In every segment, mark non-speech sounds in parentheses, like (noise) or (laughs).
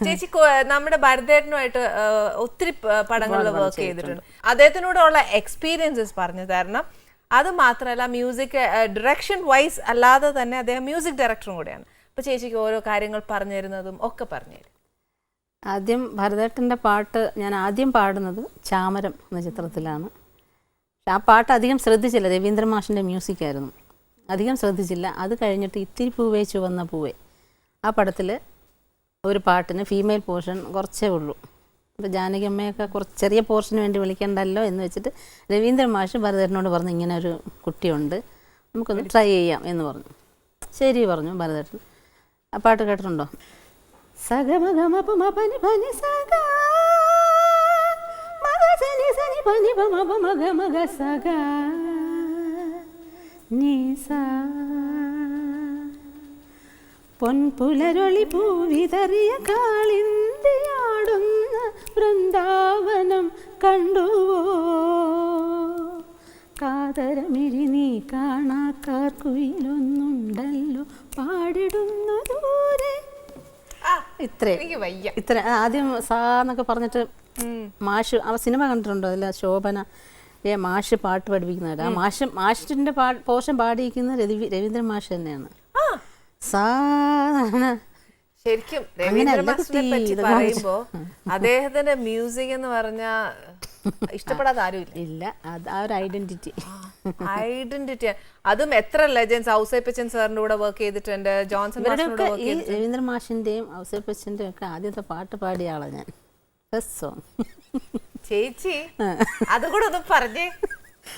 ചേച്ചി നമ്മുടെ ഭരതേട്ടനുമായിട്ട് ഒത്തിരി പടങ്ങളിൽ വർക്ക് ചെയ്തിട്ടുണ്ട്. അദ്ദേഹത്തിനോടുള്ള എക്സ്പീരിയൻസസ് പറഞ്ഞു തരണം. അത് മാത്രമല്ല മ്യൂസിക് ഡയറക്ഷൻ വൈസ് അല്ലാതെ തന്നെ അദ്ദേഹം മ്യൂസിക് ഡയറക്ടറും കൂടെയാണ്. അപ്പൊ ചേച്ചിക്ക് ഓരോ കാര്യങ്ങൾ പറഞ്ഞു തരുന്നതും ഒക്കെ പറഞ്ഞു തരും. ആദ്യം ഭരതേട്ടന്റെ പാട്ട് ഞാൻ ആദ്യം പാടുന്നത് ചാമരം എന്ന ചിത്രത്തിലാണ്. ആ പാട്ട് അധികം ശ്രദ്ധിച്ചില്ല. രവീന്ദ്ര മാഷിന്റെ മ്യൂസിക്കായിരുന്നു അധികം ശ്രദ്ധിച്ചില്ല. അത് കഴിഞ്ഞിട്ട് ഇത്തിരി പൂവേ ചുവന്ന പൂവേ ആ പടത്തിൽ ഒരു പാട്ടിന് ഫീമെയിൽ പോർഷൻ കുറച്ചേ ഉള്ളൂ. അപ്പോൾ ജാനകിയമ്മയൊക്കെ കുറച്ച് ചെറിയ പോർഷന് വേണ്ടി വിളിക്കണ്ടല്ലോ എന്ന് വെച്ചിട്ട് രവീന്ദ്ര മാഷ് ഭരതേട്ടനോട് പറഞ്ഞു ഇങ്ങനെ ഒരു കുട്ടിയുണ്ട് നമുക്കൊന്ന് ട്രൈ ചെയ്യാം എന്ന് പറഞ്ഞു. ശരി പറഞ്ഞു ഭരതേട്ടൻ. ആ പാട്ട് കേട്ടിട്ടുണ്ടോ? പൊൻപുലരൊളി പൂവിതറിയ കാളിന്തിയാടുന്ന വൃന്ദാവനം കണ്ടുവോ? കാതരമിഴി നീ കാണാക്കാർ കുയിലൊന്നുണ്ടല്ലോ പാടിടുന്നു ദൂരെ. ഇത്ര. ഇത്ര ആദ്യം സാ എന്നൊക്കെ പറഞ്ഞിട്ട് മാഷ് ആ സിനിമ കണ്ടിട്ടുണ്ടോ? അല്ല ശോഭന ഏ മാഷ് പാട്ട് പഠിപ്പിക്കുന്നതായിട്ട്. ആ മാഷ് മാഷിന്റെ പാ പോഷൻ പാടിയിരിക്കുന്ന രവി രവീന്ദ്രൻ മാഷ് തന്നെയാണ്. ആ സാ. ശരിക്കും രവീന്ദ്ര മാസ്റ്ററെ പറ്റി പറയുമ്പോ അദ്ദേഹത്തിന്റെ മ്യൂസിക് എന്ന് പറഞ്ഞ ഇഷ്ടപ്പെടാത്ത ആരും ഇല്ല അത് ആ ഒരു ഐഡന്റിറ്റി ഐഡന്റിറ്റി അതും എത്ര ലെജൻസ് ഔസേപ്പച്ചൻ സാറിന്റെ കൂടെ വർക്ക് ചെയ്തിട്ടുണ്ട് ജോൺസൺ ഈ രവീന്ദ്ര മാഷിന്റെയും ഔസേപ്പച്ചന്റെയും ഒക്കെ ആദ്യത്തെ പാട്ട് പാടിയ ആളാണ് ഞാൻ. ഫസ്റ്റ് സോങ് ചേച്ചി അതുകൂടെ ഒന്ന് പറഞ്ഞേ.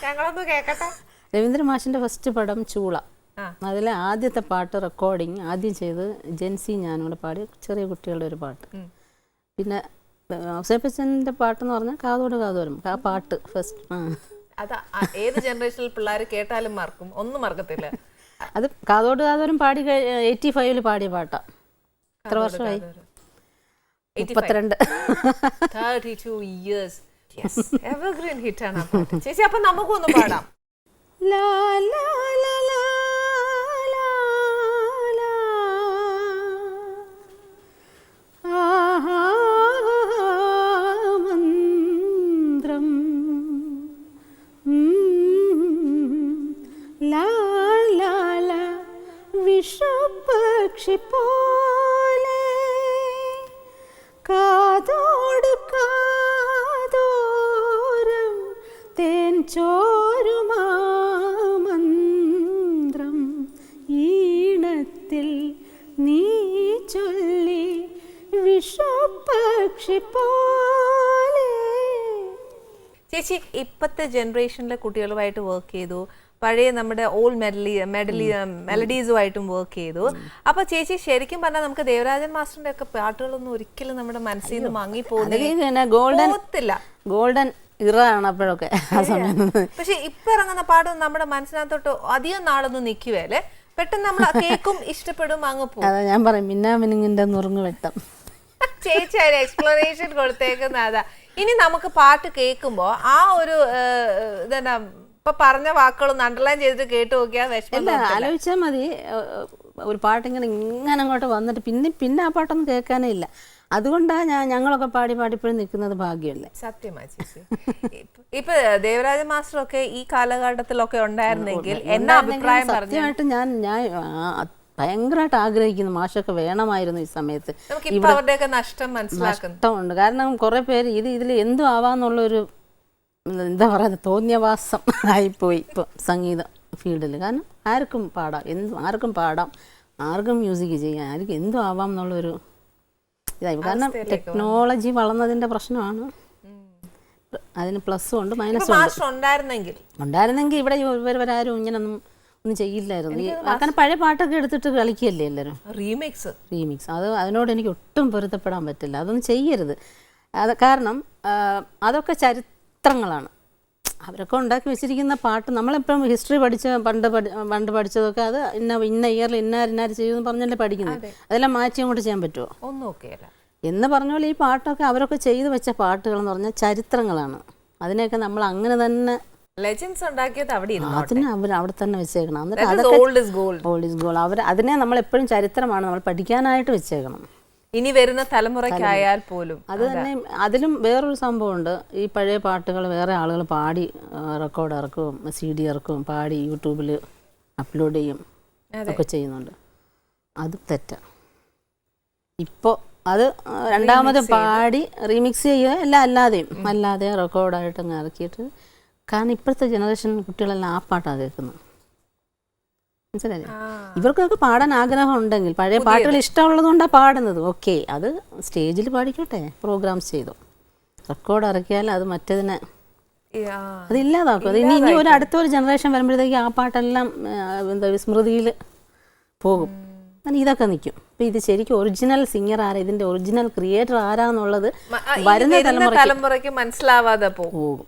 ഞങ്ങളൊന്ന് കേക്കട്ടെ. രവീന്ദ്ര മാഷിന്റെ ഫസ്റ്റ് പടം ചൂള. ആ. അതിലെ ആദ്യത്തെ പാട്ട് റെക്കോർഡിങ് ആദ്യം ചെയ്ത് ജെൻസി ഞാനും കൂടെ പാടി ചെറിയ കുട്ടികളുടെ ഒരു പാട്ട്. പിന്നെ ഔസേപ്പച്ചന്റെ പാട്ടെന്ന് പറഞ്ഞാൽ കാതോട് കാതോരം ആ പാട്ട് ഫസ്റ്റ് ആ. അത് ഏത് ജനറേഷനിൽ പിള്ളേർ കേട്ടാലും മറക്കും. ഒന്നും മറക്കത്തില്ല. അത് കാതോട് കാതോരം പാടി എയ്റ്റി ഫൈവിൽ പാടിയ പാട്ടാണ് എത്ര വർഷമായി? മുപ്പത്തിരണ്ട്. Thirty two years evergreen hit ആണ് ആ പാട്ട്. ചേച്ചി അപ്പൊ നമുക്കൊന്ന് പാടാം. (laughs) ലാ ലാ വിഷപക്ഷി പോലെ കാതോട് കാതോരം തേൻ ചോരുമാമന്ത്രം ഈണത്തിൽ നീ ചൊല്ലി വിഷപക്ഷി പോലെ ചേച്ചി ഇപ്പോഴത്തെ ജനറേഷനിലെ കുട്ടികളുമായിട്ട് വർക്ക് ചെയ്തു. പഴയ നമ്മുടെ ഓൾഡ് മെഡലി മെഡലി മെലഡീസുമായിട്ടും വർക്ക് ചെയ്തു. അപ്പൊ ചേച്ചി ശരിക്കും പറഞ്ഞാൽ നമുക്ക് ദേവരാജൻ മാസ്റ്ററിന്റെ ഒക്കെ പാട്ടുകളൊന്നും ഒരിക്കലും നമ്മുടെ മനസ്സിൽ നിന്ന് മങ്ങി പോകുന്നില്ല ഗോൾഡൻ ഗോൾഡൻ ഇറ ആണ് അപ്പോഴൊക്കെ ആ സമയത്ത്. പക്ഷെ ഇപ്പൊ ഇറങ്ങുന്ന പാട്ടൊന്നും നമ്മുടെ മനസ്സിനകത്തോട്ട് അധികം നാളൊന്നും നിൽക്കുവല്ലേ പെട്ടെന്ന് നമ്മൾ കേക്കും ഇഷ്ടപ്പെടും അങ്ങ് പോകും. അതാ ഞാൻ പറയും മിന്നാമിനുങ്ങിന്റെ നുറുങ്ങ് വെട്ടം. ചേച്ചി അതിന് എക്സ്പ്ലനേഷൻ കൊടുത്തേക്കുന്ന അതാ ഇനി നമുക്ക് പാട്ട് കേൾക്കുമ്പോ ആ ഒരു ഇതെന്നാ ഇപ്പൊ പറഞ്ഞ വാക്കുകളൊന്ന് അണ്ടർലൈൻ ചെയ്തിട്ട് കേട്ട് നോക്കിയാൽ വിഷമം ആലോചിച്ചാൽ മതി. ഒരു പാട്ട് ഇങ്ങനെ അങ്ങോട്ട് വന്നിട്ട് പിന്നെ പിന്നെ ആ പാട്ടൊന്നും കേൾക്കാനേ ഇല്ല. അതുകൊണ്ടാണ് ഞാൻ ഞങ്ങളൊക്കെ പാടി പാടിപ്പോഴും നിൽക്കുന്നത് ഭാഗ്യമല്ലേ സത്യമാ ചേച്ചി. ഇപ്പൊ ദേവരാജ മാസ്റ്റർ ഒക്കെ ഈ കാലഘട്ടത്തിലൊക്കെ ഉണ്ടായിരുന്നെങ്കിൽ എന്നാ അഭിപ്രായം സത്യമായിട്ട് ഞാൻ ഞാൻ ഭയങ്കരമായിട്ട് ആഗ്രഹിക്കുന്നു മാഷൊക്കെ വേണമായിരുന്നു ഈ സമയത്ത്. നഷ്ടം മനസ്സിലാക്കുന്നു. നഷ്ടമുണ്ട്. കാരണം കുറെ പേര് ഇത് ഇതിൽ എന്തും ആവാന്നുള്ളൊരു എന്താ പറയുക തോന്നിയവാസം ആയിപ്പോയി ഇപ്പോൾ സംഗീത ഫീൽഡിൽ കാരണം ആർക്കും പാടാം എന്തും ആർക്കും പാടാം ആർക്കും മ്യൂസിക് ചെയ്യാം ആർക്കും എന്തും ആവാം എന്നുള്ളൊരു ഇതായി. കാരണം ടെക്നോളജി വളർന്നതിന്റെ പ്രശ്നമാണ്. അതിന് പ്ലസ്സും ഉണ്ട് മൈനസും ഉണ്ട്. ഉണ്ടായിരുന്നെങ്കിൽ. ഉണ്ടായിരുന്നെങ്കിൽ ഇവിടെ ഇവരാരും ഇങ്ങനൊന്നും ഒന്നും ചെയ്യില്ലായിരുന്നു. അങ്ങനെ കാരണം പഴയ പാട്ടൊക്കെ എടുത്തിട്ട് കളിക്കുകയല്ലേ എല്ലാവരും? റീമിക്സ് റീമിക്സ് അത് അതിനോട് എനിക്ക് ഒട്ടും പൊരുത്തപ്പെടാൻ പറ്റില്ല. അതൊന്നും ചെയ്യരുത്. അത് കാരണം അതൊക്കെ അതൊക്കെ ചരിത്രങ്ങളാണ് അവരൊക്കെ ഉണ്ടാക്കി വെച്ചിരിക്കുന്ന പാട്ട് നമ്മളെപ്പോഴും ഹിസ്റ്ററി പഠിച്ച പണ്ട് പഠി പണ്ട് പഠിച്ചതൊക്കെ അത് ഇന്ന ഇന്ന ഇയറിൽ ഇന്നാർ ഇന്നാർ ചെയ്യുമെന്ന് പറഞ്ഞല്ലേ പഠിക്കുന്നത്. അതെല്ലാം മാറ്റി അങ്ങോട്ട് ചെയ്യാൻ പറ്റുമോ ഒന്നും ഒക്കെയല്ല എന്ന് പറഞ്ഞ പോലെ ഈ പാട്ടൊക്കെ അവരൊക്കെ ചെയ്തു വെച്ച പാട്ടുകൾ എന്ന് പറഞ്ഞാൽ ചരിത്രങ്ങളാണ്. അതിനെയൊക്കെ നമ്മൾ അങ്ങനെ തന്നെ ലെജൻസ് ഉണ്ടാക്കിയത് അവിടെ അതിന് അവർ അവിടെ തന്നെ വെച്ചേക്കണം. എന്നിട്ട് അതൊക്കെ ഇസ് ഗോൾഡ് ഗോൾ അവർ അതിനെ നമ്മൾ എപ്പോഴും ചരിത്രമാണ് നമ്മൾ പഠിക്കാനായിട്ട് വെച്ചേക്കണം. ഇനി വരുന്ന തലമുറയ്ക്കായാൽ പോലും അത് തന്നെ അതിലും വേറൊരു സംഭവമുണ്ട്. ഈ പഴയ പാട്ടുകൾ വേറെ ആളുകൾ പാടി റെക്കോർഡ് ഇറക്കും സി ഡി ഇറക്കും പാടി യൂട്യൂബിൽ അപ്ലോഡ് ചെയ്യും ഒക്കെ ചെയ്യുന്നുണ്ട്. അത് തെറ്റാണ് ഇപ്പോൾ അത് രണ്ടാമത് പാടി റീമിക്സ് ചെയ്യുക അല്ല അല്ലാതെയും അല്ലാതെ റെക്കോർഡായിട്ട് അങ്ങ് ഇറക്കിയിട്ട്. കാരണം ഇപ്പോഴത്തെ ജനറേഷൻ കുട്ടികളെല്ലാം ആ പാട്ടാണ് കേൾക്കുന്നത്. മനസ്സിലായില്ലേ? ഇവർക്കൊക്കെ പാടാൻ ആഗ്രഹം ഉണ്ടെങ്കിൽ പഴയ പാട്ടുകൾ ഇഷ്ടമുള്ളത് കൊണ്ടാണ് പാടുന്നത്. ഓക്കെ അത് സ്റ്റേജിൽ പാടിക്കോട്ടെ പ്രോഗ്രാംസ് ചെയ്തു. റെക്കോർഡ് ഇറക്കിയാൽ അത് മറ്റേതിനെ അത് ഇല്ലാതാക്കും അത് ഇനി ഇനി ഒരു അടുത്ത ഒരു ജനറേഷൻ വരുമ്പോഴത്തേക്ക് ആ പാട്ടെല്ലാം എന്താ സ്മൃതിയിൽ പോകും. അങ്ങനെ ഇതൊക്കെ നിൽക്കും. അപ്പം ഇത് ശരിക്കും ഒറിജിനൽ സിംഗർ ആരാ? ഇതിന്റെ ഒറിജിനൽ ക്രിയേറ്റർ ആരാന്നുള്ളത് വരുന്ന തലമുറയ്ക്ക് മനസ്സിലാവാതെ പോകും.